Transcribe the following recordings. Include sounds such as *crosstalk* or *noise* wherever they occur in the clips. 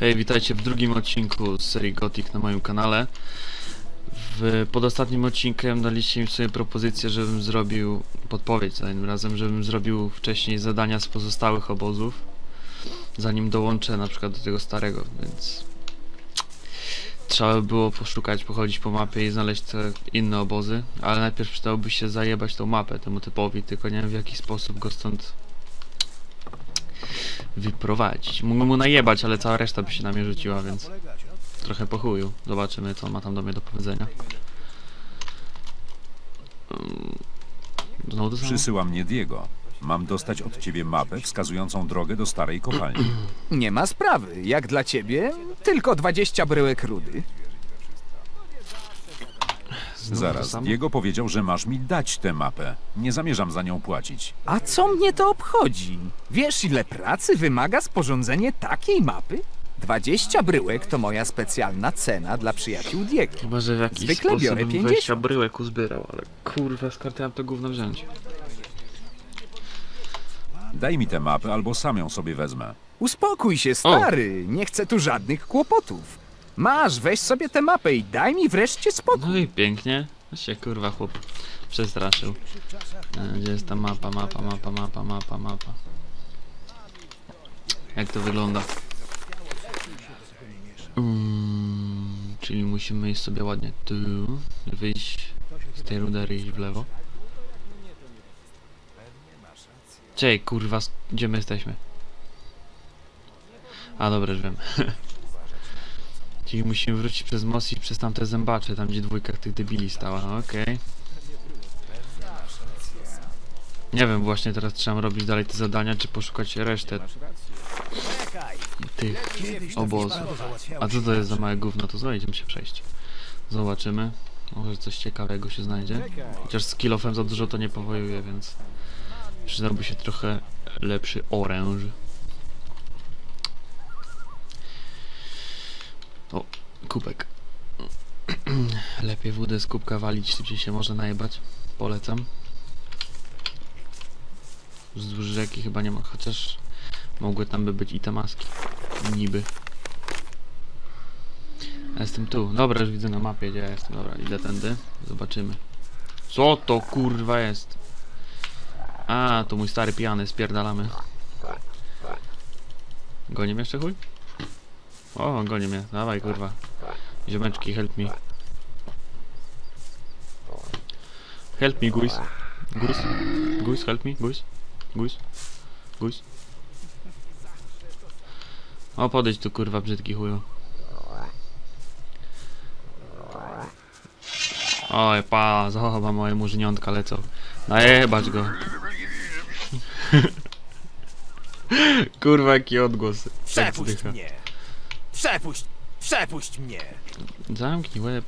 Hej, witajcie w drugim odcinku z serii Gothic na moim kanale. W podostatnim odcinkiem daliście mi sobie propozycję, żebym zrobił podpowiedź za innym razem, żebym zrobił wcześniej zadania z pozostałych obozów, zanim dołączę na przykład do tego starego, więc trzeba by było poszukać, pochodzić po mapie i znaleźć te inne obozy, ale najpierw przydałoby się zajebać tą mapę temu typowi, tylko nie wiem w jaki sposób go stąd wyprowadzić. Mógłbym mu najebać, ale cała reszta by się na mnie rzuciła, więc trochę po chuju. Zobaczymy, co on ma tam do mnie do powiedzenia. Znowu to samo? Przysyła mnie Diego. Mam dostać od ciebie mapę wskazującą drogę do starej kopalni. Nie ma sprawy. Jak dla ciebie, tylko 20 bryłek rudy. Znowu to Zaraz, samo? Diego powiedział, że masz mi dać tę mapę. Nie zamierzam za nią płacić. A co mnie to obchodzi? Wiesz, ile pracy wymaga sporządzenie takiej mapy? 20 bryłek to moja specjalna cena dla przyjaciół Diego. Chyba, że w jakiś Zwykle sposób biorę bym 50. 20 bryłek uzbierał, ale kurwa, skąd ja mam to gówno wziąć? Daj mi tę mapę, albo sam ją sobie wezmę. Uspokój się, stary. Nie chcę tu żadnych kłopotów. Masz, weź sobie tę mapę i daj mi wreszcie spokój. No i pięknie. No się kurwa chłop przestraszył. E, Gdzie jest ta mapa, mapa, mapa, mapa, mapa, mapa. Jak to wygląda? Mm, czyli musimy iść sobie ładnie tu, wyjść z tej rudery iść w lewo. Czej, kurwa, gdzie my jesteśmy? A dobra, już wiem. *laughs* Czyli musimy wrócić przez most i przez tamte zębacze, tam gdzie dwójka tych debili stała, okej. Nie wiem właśnie teraz mam robić dalej te zadania, czy poszukać resztę tych obozów. A co to jest za małe gówno, to znajdziemy się przejść. Zobaczymy. Może coś ciekawego się znajdzie. Chociaż z kilofem za dużo to nie powojuje, więc przydałby się trochę lepszy oręż. O, kubek. *clears throat* Lepiej wódę z kubka walić, szybciej się może najebać. Polecam. Wzdłuż rzeki chyba nie ma, chociaż mogły tam by być i te maski. Niby. Ja Jestem tu. Dobra, już widzę na mapie, gdzie ja jestem. Dobra, idę tędy. Zobaczymy. Co to kurwa jest? A, to mój stary pijany, spierdalamy. Goni mnie jeszcze chuj? O, goni mnie. Dawaj, kurwa. Ziomeczki, help me. Help me, guys. Guys. Guys, help me, guys. Guys. Guys. O, podejdź tu, kurwa, brzydki chuju. Oj, pa, zachowa moje murzyniątka lecą. Najebać go. *laughs* kurwa, jaki odgłos. Tak Przepuść mnie! Przepuść! Przepuść mnie! Zamknij łeb.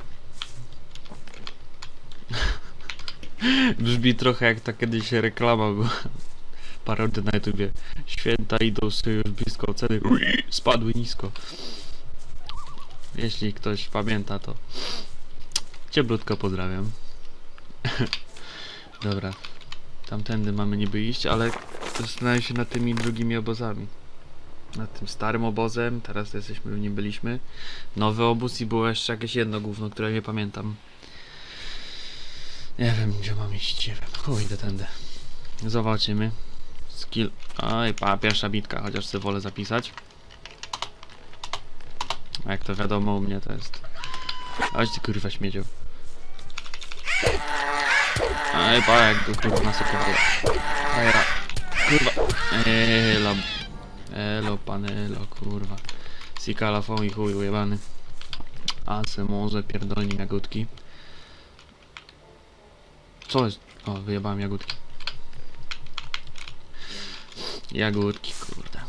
*laughs* Brzmi trochę jak ta kiedyś reklama była. Parodia na YouTubie. Święta idą sobie już blisko, ceny spadły nisko. Jeśli ktoś pamięta to cieplutko pozdrawiam. *laughs* Dobra. Tamtędy mamy niby iść, ale zastanawiam się nad tymi drugimi obozami. Nad tym starym obozem, teraz jesteśmy, w nim byliśmy. Nowy obóz i było jeszcze jakieś jedno gówno, które nie pamiętam. Nie wiem, gdzie mam iść, nie wiem. Chuj, idę tędy. Zobaczymy. Skill... Oj, pa, pierwsza bitka, chociaż sobie wolę zapisać. A jak to wiadomo, u mnie to jest... Chodź ty kurwa śmiedziu. Oj, pa, jak go kurwa. Fajera. Kurwa. Elo. Elo, pan elo, kurwa. Sikala fą i chuj ujebany. A se może pierdolni jagódki. Co jest? O, wyjebałem jagódki. Jagódki, kurde.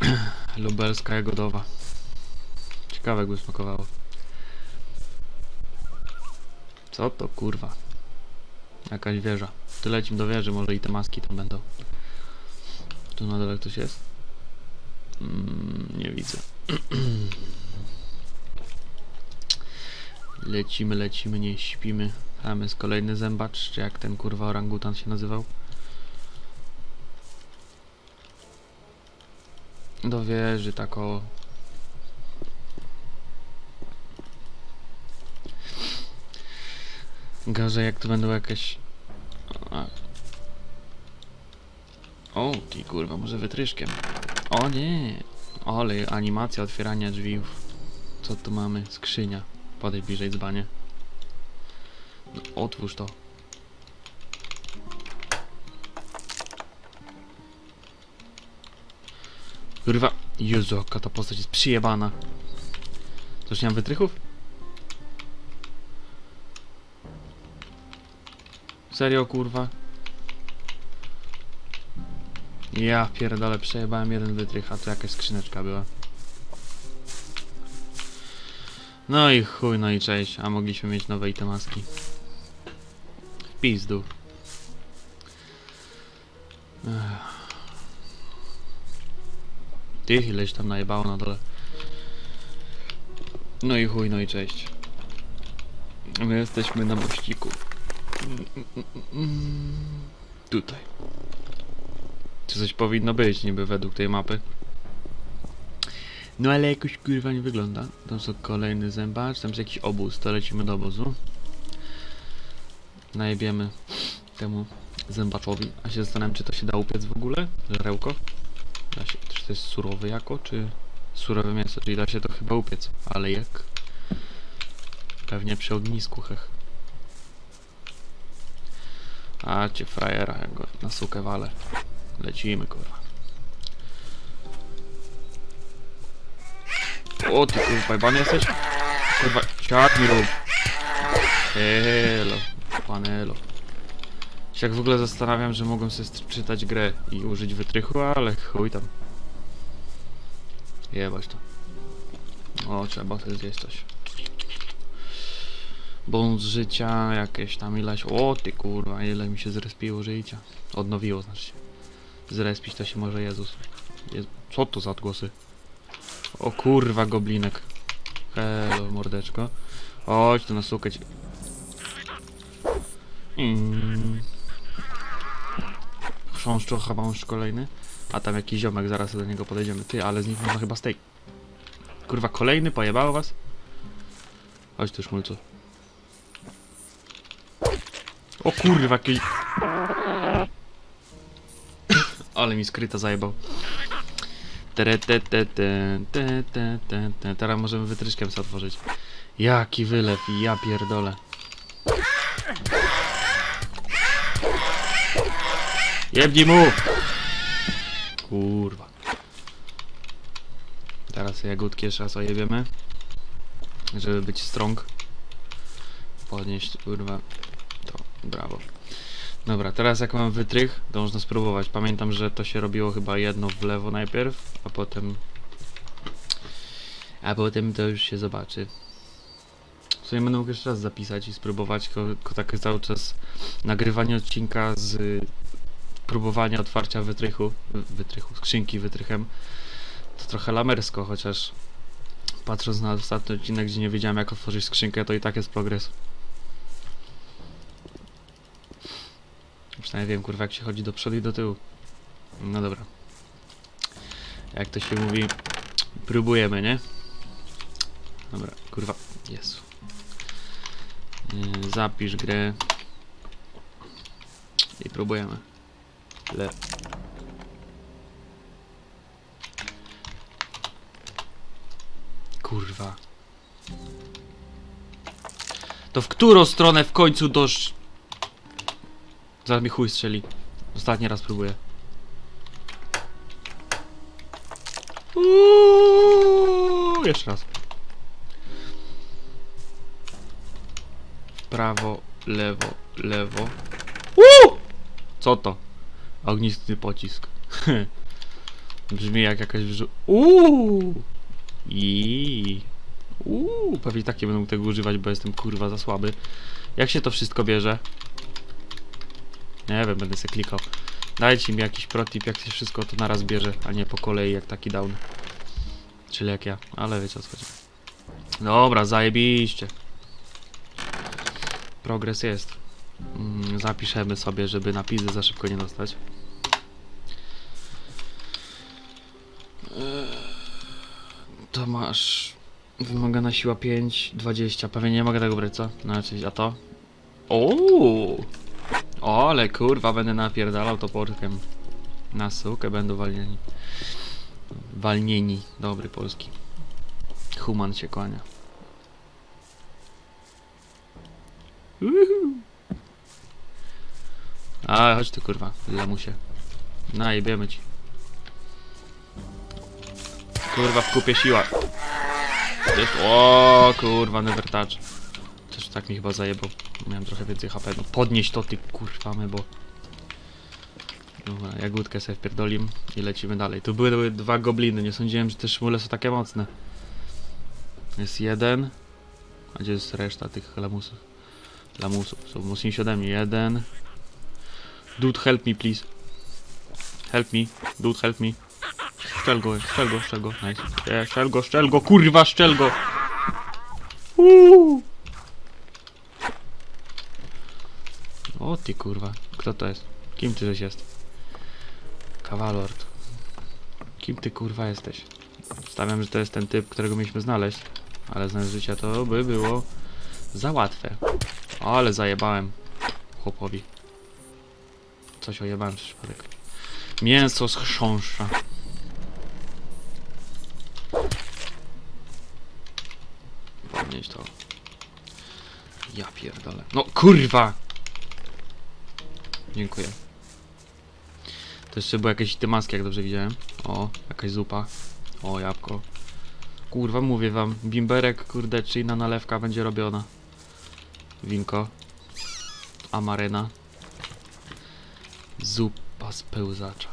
*clears throat* Lubelska jagodowa. Ciekawe jakby smakowało. Co to kurwa? Jakaś wieża. To lecimy do wieży, może i te maski tam będą. Tu na dole ktoś jest? Mm, nie widzę. *clears throat* lecimy, lecimy, nie śpimy. Tam jest kolejny zębacz, czy jak ten kurwa orangutan się nazywał. do wieży, tak o. Gorzej jak tu będą jakieś... O, ty kurwa, może wytryszkiem. O nie! Ale animacja otwierania drzwi. Co tu mamy? Skrzynia. Podejdź bliżej dzbanie. No, otwórz to. Kurwa. Jezu, jaka ta postać jest przyjebana. Już nie mam wytrychów? Serio, kurwa? Ja pierdolę, przejebałem jeden wytrych, a to jakaś skrzyneczka była. No i chuj, no i cześć, a mogliśmy mieć nowe itemaski. W pizdu. Ech. Ty, ileś tam najebało na dole. No i chuj, no i cześć. My jesteśmy na mościku. Mm, mm, mm. Tutaj. Czy coś powinno być niby według tej mapy? No ale jakoś kurwa nie wygląda. Tam są kolejny zębacz, tam jest jakiś obóz, to lecimy do obozu. Najebiemy temu zębaczowi. A się zastanawiam, czy to się da upiec w ogóle? Żarełko? Da się, czy to jest surowe jako, czy surowe mięso? Czyli da się to chyba upiec. Ale jak? Pewnie przy ognisku, hech. A cię frajera, jak go na sukę walę. Lecimy, kurwa. O, ty kurwa, jebany jesteś? Kurwa, siad mi rób. Elo, panelo. Się jak w ogóle zastanawiam, że mogłem sobie czytać grę i użyć wytrychu, ale chuj tam. Jebać to. O, trzeba sobie zjeść coś. Bonus życia, jakieś tam ileś. O ty kurwa, ile mi się zrespiło życia. Odnowiło znaczy się. Zrespić to się może Jezus. Jezu. Co to za odgłosy? O kurwa, goblinek. Hello, mordeczko. Chodź tu na sukę ci. Mm. Chrząszczu, chabąszcz kolejny. A tam jakiś ziomek, zaraz do niego podejdziemy. Ty, ale z nich można chyba steak. Kurwa, kolejny, pojebało was? Chodź tu, szmulcu. O kurwa, jakiś... Ale mi skryta zajebał. Teraz możemy wytryszkiem sobie otworzyć. Jaki wylew, ja pierdolę. Jebnij mu! Kurwa. Teraz jagódki jeszcze raz ojebiemy. Żeby być strong. Podnieść, kurwa. To, brawo. Dobra, teraz jak mam wytrych, to można spróbować. Pamiętam, że to się robiło chyba jedno w lewo najpierw, a potem... A potem to już się zobaczy. W sumie będę mógł jeszcze raz zapisać i spróbować, tylko, tak cały czas nagrywanie odcinka z próbowania otwarcia wytrychu, wy- wytrychu, skrzynki wytrychem, to trochę lamersko, chociaż patrząc na ostatni odcinek, gdzie nie wiedziałem jak otworzyć skrzynkę, to i tak jest progres. Przynajmniej wiem, kurwa, jak się chodzi do przodu i do tyłu. No dobra. Jak to się mówi, próbujemy, nie? Dobra, kurwa, Jezu. Yy, zapisz grę. I próbujemy. Le. Kurwa. To w którą stronę w końcu dosz... Zaraz mi chuj strzeli. Ostatni raz próbuję. Uuuu, jeszcze raz. Prawo, lewo, lewo. Uuu! Co to? Ognisty pocisk. *laughs* Brzmi jak jakaś wrzu... Uuu! I. Uuu, pewnie takie będę tego używać, bo jestem kurwa za słaby. Jak się to wszystko bierze? Nie wiem, będę se klikał. Dajcie mi jakiś protip, jak się wszystko to naraz bierze, a nie po kolei jak taki down. Czyli jak ja, ale wiecie o co chodzi. Dobra, zajebiście. Progres jest. Mm, zapiszemy sobie, żeby na pizdę za szybko nie dostać. Eee, To masz... Wymagana siła 5, 20. Pewnie nie mogę tego brać, co? Znaczy, a to? Ooo! O, ale kurwa, będę napierdalał toporkiem. Na sukę będą walnieni. Walnieni. Dobry polski. Human się kłania. Uhu. A, chodź tu kurwa, lamusie. Najebiemy ci. Kurwa, w kupie siła. O kurwa, nevertouch. Tak mi chyba zajebał. Miałem trochę więcej HP. No podnieś to ty kurwa my, bo... Dobra, jagódkę sobie wpierdolim i lecimy dalej. Tu były, były dwa gobliny, nie sądziłem, że te szmule są takie mocne. Jest jeden. A gdzie jest reszta tych lamusów? Lamusów, są mocniejsi ode mnie. Jeden. Dude, help me, please. Help me. Dude, help me. Szczel go, szczel go, szczel go. Nice. Nie, szczel go, szczel go, kurwa, szczel go. Uuu. Ty kurwa, kto to jest? Kim ty żeś jest? Kawalord. Kim ty kurwa jesteś? Stawiam, że to jest ten typ, którego mieliśmy znaleźć. Ale znaleźć życia to by było za łatwe. Ale zajebałem chłopowi. Coś ojebałem przez przypadek. Mięso z chrząszcza. Podnieść to. Ja pierdolę. No kurwa! Dziękuję. To jeszcze były jakieś tymaski, jak dobrze widziałem. O, jakaś zupa. O, jabłko. Kurwa, mówię wam, bimberek, kurde, czy inna nalewka będzie robiona. Winko. Amaryna. Zupa z pełzacza.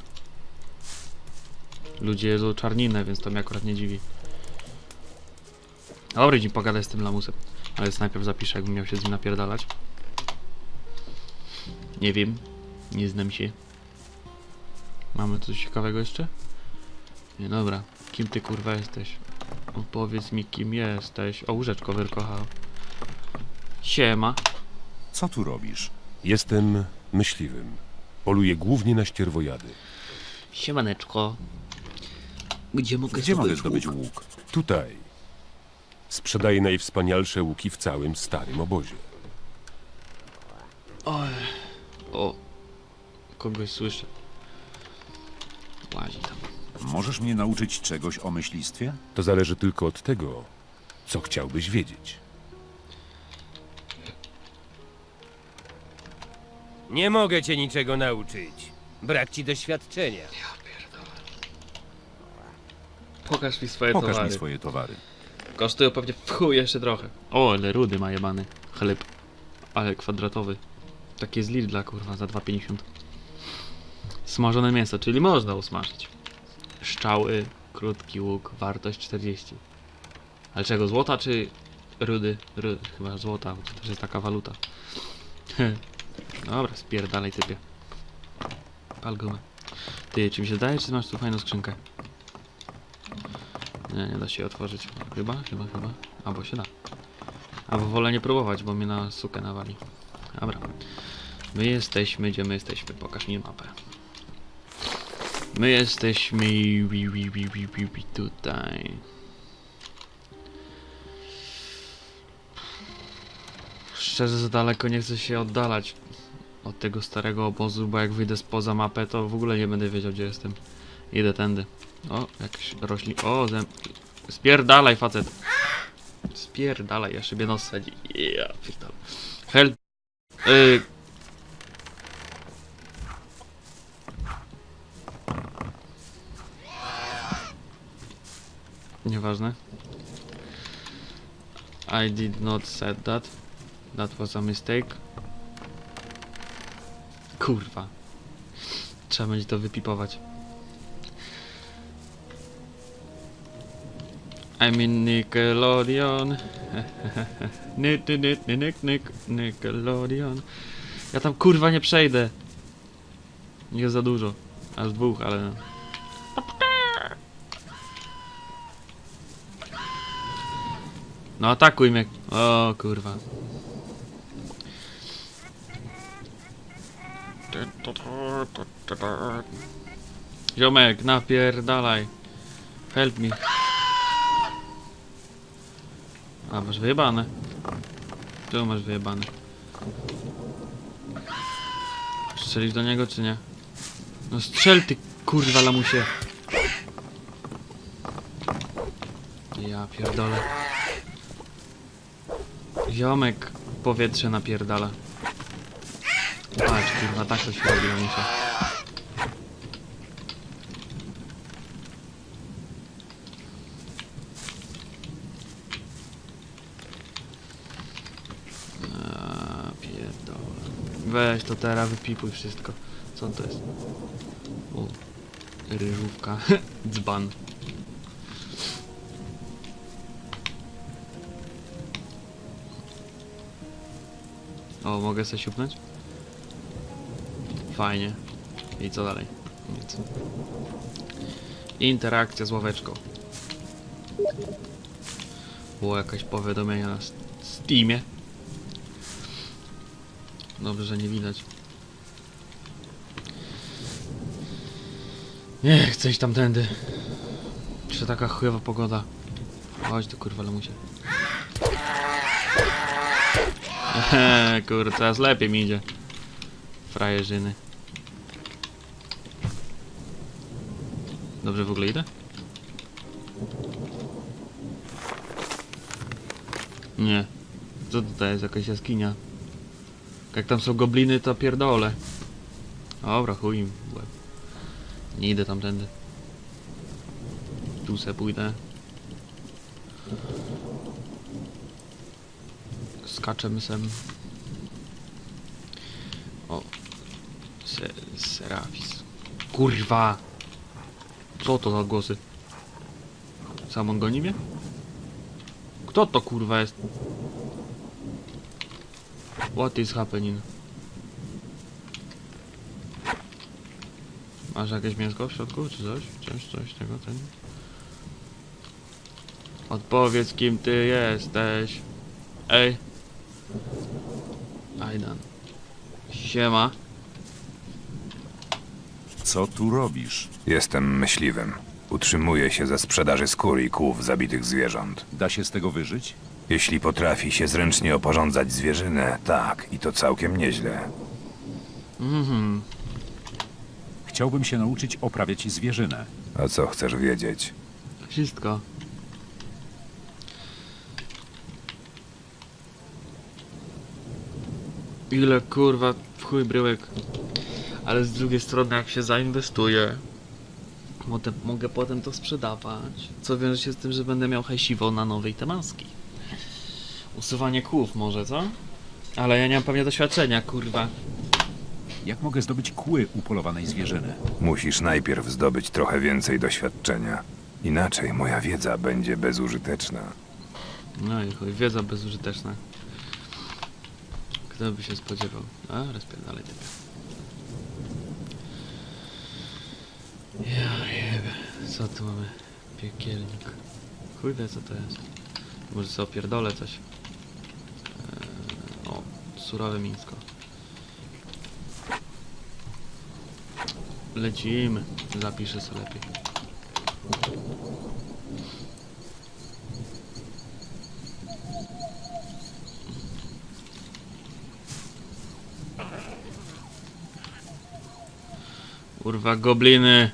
Ludzie jedzą czarninę, więc to mnie akurat nie dziwi. Dobry dzień pogadać z tym lamusem. Ale najpierw zapiszę, jakbym miał się z nim napierdalać. Nie wiem. Nie znam się. Mamy coś ciekawego jeszcze? Nie, dobra. Kim ty kurwa jesteś? Opowiedz mi kim jesteś. O, łóżeczko wyrkochał. Siema. Co tu robisz? Jestem myśliwym. Poluję głównie na ścierwojady. Siemaneczko. Gdzie mogę Gdzie mogę zdobyć łuk? łuk? Tutaj. Sprzedaję najwspanialsze łuki w całym starym obozie. O. Kogoś słyszę. Łazi tam. Możesz mnie nauczyć czegoś o myślistwie? To zależy tylko od tego, co chciałbyś wiedzieć. Nie mogę cię niczego nauczyć. Brak ci doświadczenia. Pokaż mi swoje Pokaż towary. mi swoje towary. Kosztują pewnie w chuj jeszcze trochę. O, ale rudy ma jebany. Chleb. Ale kwadratowy. Takie z Lidla, kurwa, za 2,50. Smażone mięso, czyli można usmażyć. Szczały, krótki łuk, wartość 40. Ale czego, złota czy rudy? Ru, chyba złota, bo to też jest taka waluta. *laughs* Dobra, spierdalaj typie. Pal gumę. Ty, czy mi się zdaje, czy masz tu fajną skrzynkę? Nie, nie da się otworzyć. Chyba, chyba, chyba. Albo się da. Albo wolę nie próbować, bo mnie na sukę nawali. Dobra. My jesteśmy, gdzie my jesteśmy? Pokaż mi mapę. My jesteśmy tutaj. Szczerze, za daleko nie chcę się oddalać od tego starego obozu, bo jak wyjdę spoza mapę, to w ogóle nie będę wiedział, gdzie jestem. Idę tędy. O, jakaś roślin. O, zem... Spierdalaj, facet. Spierdalaj, ja szybie nos sadzi. Pierdolę. Help. Y... Nieważne. I did not said that. That was a mistake. Kurwa. Trzeba będzie to wypipować. I'm in Nickelodeon. *laughs* Nick, nick, nick, nick, nick, Nickelodeon. Ja tam kurwa nie przejdę. Nie za dużo. Aż dwóch, ale. No atakuj mnie. O kurwa. Ziomek, napierdalaj. Help me. A, masz wyjebane. Tu masz wyjebane. Strzelisz do niego, czy nie? No strzel ty, kurwa lamusie. Ja pierdolę. Ziomek powietrze napierdala. Patrz, kurwa, tak to się robi lamusie. A, pierdolę. Weź to teraz, wypipuj wszystko. Co to jest? O, ryżówka. *laughs* Dzban. O, mogę sobie siupnąć? Fajnie. I co dalej? Nic. Interakcja z ławeczką. Było jakieś powiadomienia na Steamie. Dobrze, że nie widać. Nie chcę iść tamtędy. Czy taka chujowa pogoda? Chodź tu kurwa lamusie. *laughs* kurde, teraz lepiej mi idzie. Frajerzyny. Dobrze w ogóle idę? Nie. Co tutaj jest? Jakaś jaskinia. Jak tam są gobliny, to pierdolę. Dobra, chuj im. Nie idę tamtędy. Tu se pójdę. Skaczemy sem. O. Se, Serafis. Kurwa! Co to za głosy? Sam on goni mnie? Kto to kurwa jest? What is happening? Masz jakieś mięsko w środku, czy coś? Coś, coś tego, ten? Odpowiedz kim ty jesteś. Ej. Ajdan. Siema. Co tu robisz? Jestem myśliwym. Utrzymuję się ze sprzedaży skór i kłów zabitych zwierząt. Da się z tego wyżyć? Jeśli potrafi się zręcznie oporządzać zwierzynę, tak, i to całkiem nieźle. Mhm. Chciałbym się nauczyć oprawiać zwierzynę. A co chcesz wiedzieć? Wszystko. Ile kurwa w chuj bryłek. Ale z drugiej strony jak się zainwestuje, mogę, mogę potem to sprzedawać. Co wiąże się z tym, że będę miał hajsiwo na nowej temaski. Usuwanie kłów może, co? Ale ja nie mam pewnie doświadczenia, kurwa. Jak mogę zdobyć kły upolowanej zwierzyny? Musisz najpierw zdobyć trochę więcej doświadczenia. Inaczej moja wiedza będzie bezużyteczna. No i chuj, wiedza bezużyteczna. Kto by się spodziewał? A, rozpierdalaj typie. Ja jebie. Co tu mamy? Piekielnik. Wie co to jest. Może sobie opierdolę coś. Eee, o, surowe mięsko. Lecimy. Zapiszę sobie lepiej. Kurwa, gobliny.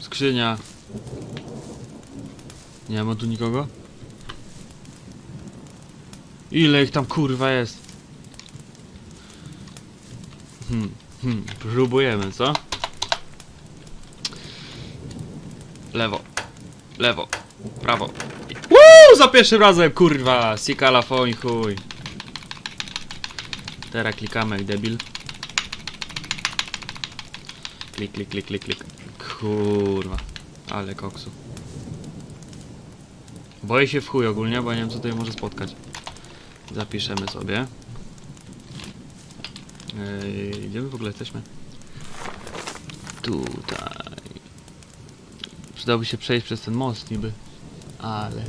Skrzynia. Nie ma tu nikogo? Ile ich tam kurwa jest? Hmm, hmm, próbujemy, co? Lewo, lewo, prawo. Woo! Za pierwszym razem, kurwa! Sikala foń, chuj. Teraz klikamy jak debil. Klik, klik, klik, klik, klik. Kurwa. Ale koksu. Boję się w chuj ogólnie, bo nie wiem co tutaj może spotkać. Zapiszemy sobie. Ej, gdzie my w ogóle jesteśmy? Tutaj. Przydałoby się przejść przez ten most niby. Ale...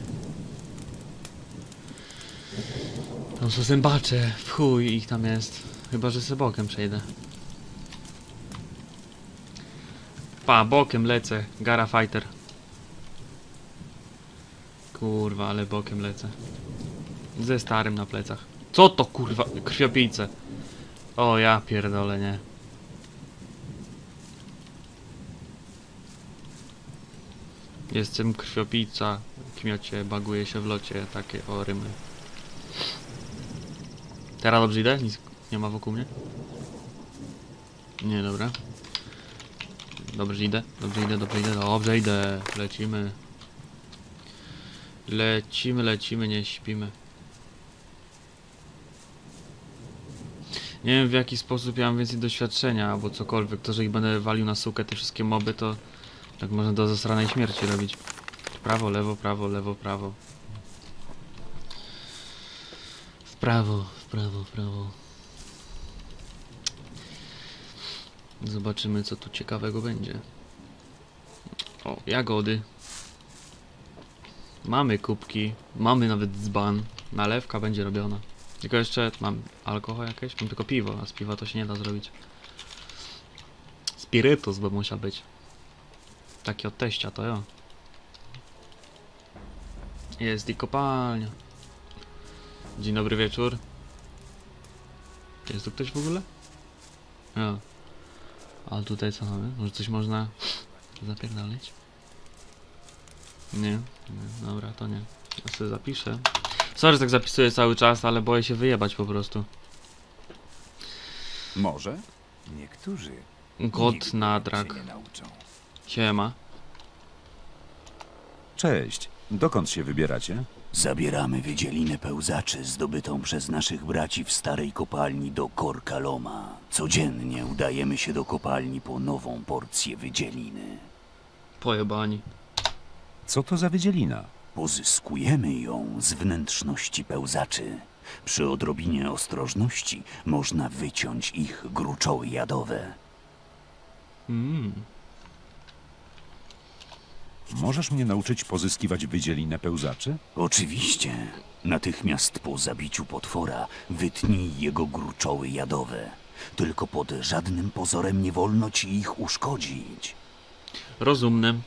Tam są zębacze. W chuj ich tam jest. Chyba, że sobie bokiem przejdę. Pa, bokiem lecę. Gara Fighter. Kurwa, ale bokiem lecę. Ze starym na plecach. Co to kurwa? Krwiopijce. O ja pierdolę, nie. Jestem krwiopijca, kmiocie, baguje się w locie, takie o rymy. Teraz dobrze idę? Nic nie ma wokół mnie? Nie, dobra. Dobrze idę, dobrze idę, dobrze idę, dobrze idę. Lecimy. Lecimy, lecimy, nie śpimy. Nie wiem w jaki sposób ja mam więcej doświadczenia albo cokolwiek. To, że ich będę walił na sukę te wszystkie moby, to tak można do zasranej śmierci robić. Prawo, lewo, prawo, lewo, prawo. W prawo, w prawo, w prawo. Zobaczymy co tu ciekawego będzie. O, jagody. Mamy kubki, mamy nawet dzban. Nalewka będzie robiona. Tylko jeszcze mam alkohol jakieś? Mam tylko piwo, a z piwa to się nie da zrobić. Spirytus by musiał być. Taki od teścia to ja. Jest i kopalnia. Dzień dobry wieczór. Jest tu ktoś w ogóle? A tutaj co mamy? Może coś można zapierdalić? Nie, nie, dobra, to nie. Ja sobie zapiszę. Sorry, że tak zapisuję cały czas, ale boję się wyjebać po prostu. Może? Niektórzy nigdy na się drak. nie nauczą. Siema. Cześć. Dokąd się wybieracie? Zabieramy wydzielinę pełzaczy zdobytą przez naszych braci w starej kopalni do Korkaloma. Codziennie udajemy się do kopalni po nową porcję wydzieliny. Pojebani. Co to za wydzielina? Pozyskujemy ją z wnętrzności pełzaczy. Przy odrobinie ostrożności można wyciąć ich gruczoły jadowe. Mm. Możesz mnie nauczyć pozyskiwać wydzielinę pełzaczy? Oczywiście, natychmiast po zabiciu potwora wytnij jego gruczoły jadowe. Tylko pod żadnym pozorem nie wolno ci ich uszkodzić. Rozumny.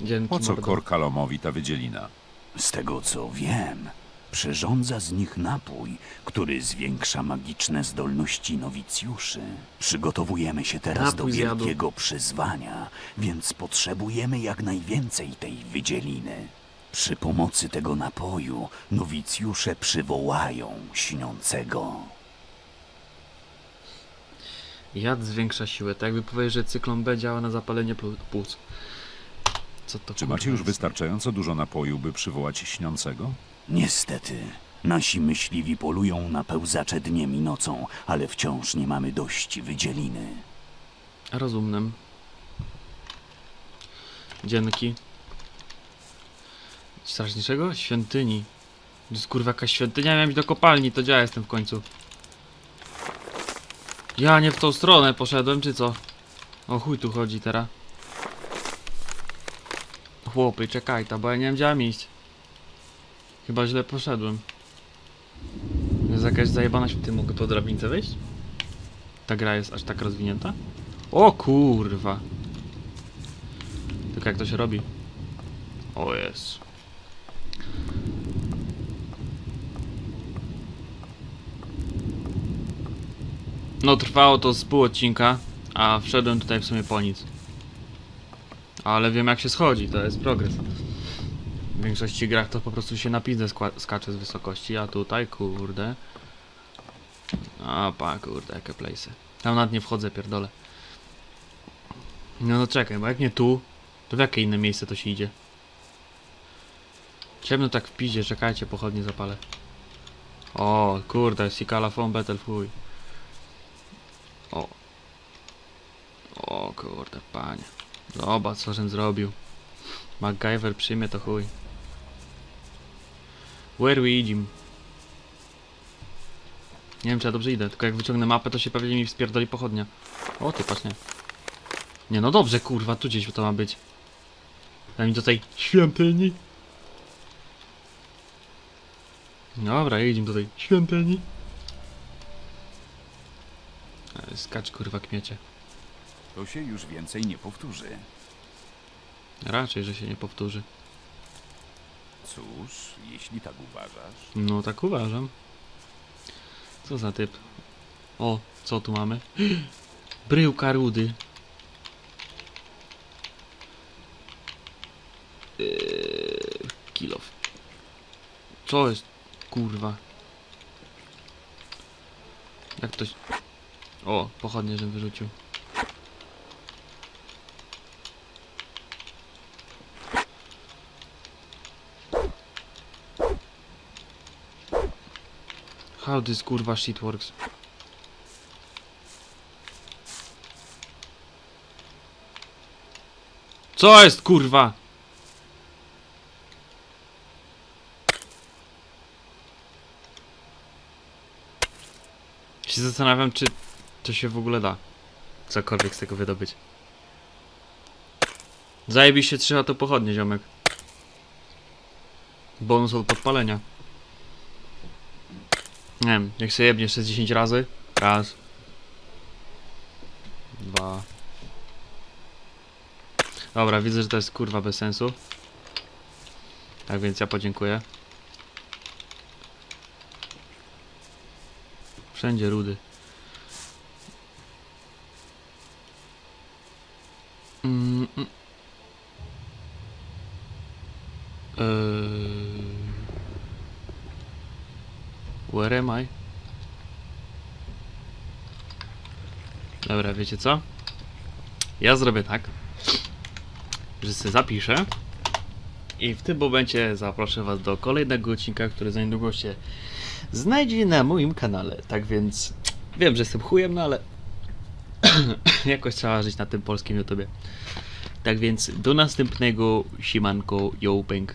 Dzięki Po co mordo. Korkalomowi ta wydzielina? Z tego co wiem, przyrządza z nich napój, który zwiększa magiczne zdolności nowicjuszy. Przygotowujemy się teraz Napój do z jadu. wielkiego przyzwania, więc potrzebujemy jak najwięcej tej wydzieliny. Przy pomocy tego napoju nowicjusze przywołają śniącego. Jad zwiększa siłę, tak jakby powiedzieć, że cyklon B działa na zapalenie plu- płuc. Co to Czy kurwa macie już jest? wystarczająco dużo napoju, by przywołać śniącego? Niestety, nasi myśliwi polują na pełzacze dniem i nocą, ale wciąż nie mamy dość wydzieliny. Rozumnym. Dzięki. Strażniczego? Świątyni. To kurwa jakaś świątynia, miałem iść do kopalni, to gdzie ja jestem w końcu? Ja nie w tą stronę poszedłem, czy co? O chuj tu chodzi teraz. Chłopy, czekaj ta, bo ja nie wiem gdzie mam iść. Chyba źle poszedłem. Jest jakaś zajebana świątynia, mogę po drabince wejść? Ta gra jest aż tak rozwinięta? O kurwa. Tylko jak to się robi? O jest. No trwało to z pół odcinka, a wszedłem tutaj w sumie po nic. Ale wiem jak się schodzi, to jest progres. W większości grach to po prostu się na pizdę skacze z wysokości, a tutaj kurde. A pa kurde, jakie place'y. Tam nawet nie wchodzę, pierdolę. No no czekaj, bo jak nie tu, to w jakie inne miejsce to się idzie? Ciemno tak w piździe, czekajcie, pochodnie zapalę. O, kurde, Sikala von Battle, fuj. O. O, kurde, panie. Zobacz, co żem zrobił. MacGyver przyjmie to chuj. Where we idziemy? Nie wiem, czy ja dobrze idę, tylko jak wyciągnę mapę, to się pewnie mi wspierdoli pochodnia. O, ty patrz, nie. Nie, no dobrze, kurwa, tu gdzieś to ma być. Daj mi do tej świątyni. Dobra, idziemy do tej świątyni. E, Skacz, kurwa, kmiecie. To się już więcej nie powtórzy. Raczej, że się nie powtórzy. Cóż, jeśli tak uważasz. No tak uważam. Co za typ? O, co tu mamy? *gasps* Bryłka rudy. Eee, kilof. Co jest? Kurwa. Jak ktoś... O, pochodnie, żebym wyrzucił. How this kurwa shit works? Co jest kurwa? Się zastanawiam, czy to się w ogóle da. Cokolwiek z tego wydobyć. Zajebiście trzyma to pochodnie, ziomek. Bonus od podpalenia. Nie wiem, jak sobie jebniesz jeszcze 10 razy. Raz. Dwa. Dobra, widzę, że to jest kurwa bez sensu. Tak więc ja podziękuję. Wszędzie rudy. Mm, mm. Eee... Where am I? Dobra, wiecie co? Ja zrobię tak, że sobie zapiszę i w tym momencie zaproszę was do kolejnego odcinka, który za niedługo się znajdzie na moim kanale. Tak więc wiem, że jestem chujem, no ale *clears throat* jakoś trzeba żyć na tym polskim YouTubie. Tak więc do następnego, siemanko, yo, pęk.